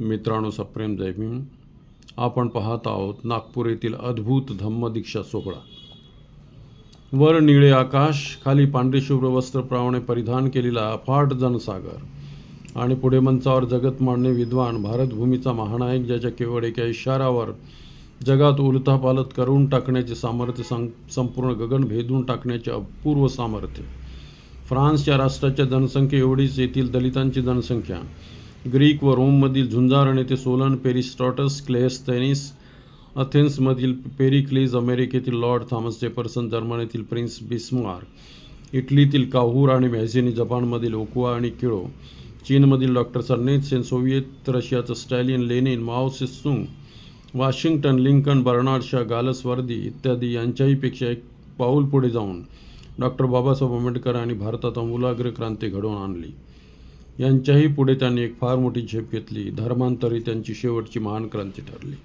मित्रांनो सप्रेम जय आपण पाहत आहोत नागपूर येथील अद्भुत धम्मदीक्षा सोहळा. वर निळे आकाश खाली पांढरे शुभ्र वस्त्रप्रावणे परिधान केलेला अफाट जनसागर आणि पुढे मंचावर जगत मांडणे विद्वान भारतभूमीचा महानायक ज्याच्या केवळ एका इशारावर जगात उलथापालथ करून टाकण्याचे सामर्थ्य सं संपूर्ण गगन भेदून टाकण्याचे अपूर्व सामर्थ्य. फ्रान्सच्या राष्ट्राच्या जनसंख्ये एवढीच येथील दलितांची जनसंख्या ग्रीक व रोममधील झुंजार नेते सोलन पेरिस्टॉटस क्लेअस्थेनिस अथेन्समधील पेरिक्लीज अमेरिकेतील लॉर्ड थॉमस जेफरसन जर्मनीतील प्रिन्स बिस्मार्क इटलीतील काहूर आणि मॅझिनी जपानमधील ओकुआ आणि किळो चीनमधील doctor Sun Yat Sen Soviet रशियाचं Stalin Lenin Mao Tse tung Washington Lincoln Bernard Shaw Galsworthy इत्यादी यांच्याहीपेक्षा एक पाऊल पुढे जाऊन डॉक्टर बाबासाहेब आंबेडकर आणि भारतात अमूलाग्र क्रांती घडवून आणली. यांच्याही पुढे त्यांनी एक फार मोठी झेप घेतली. धर्मांतरी त्यांची शेवटची महान क्रांती ठरली.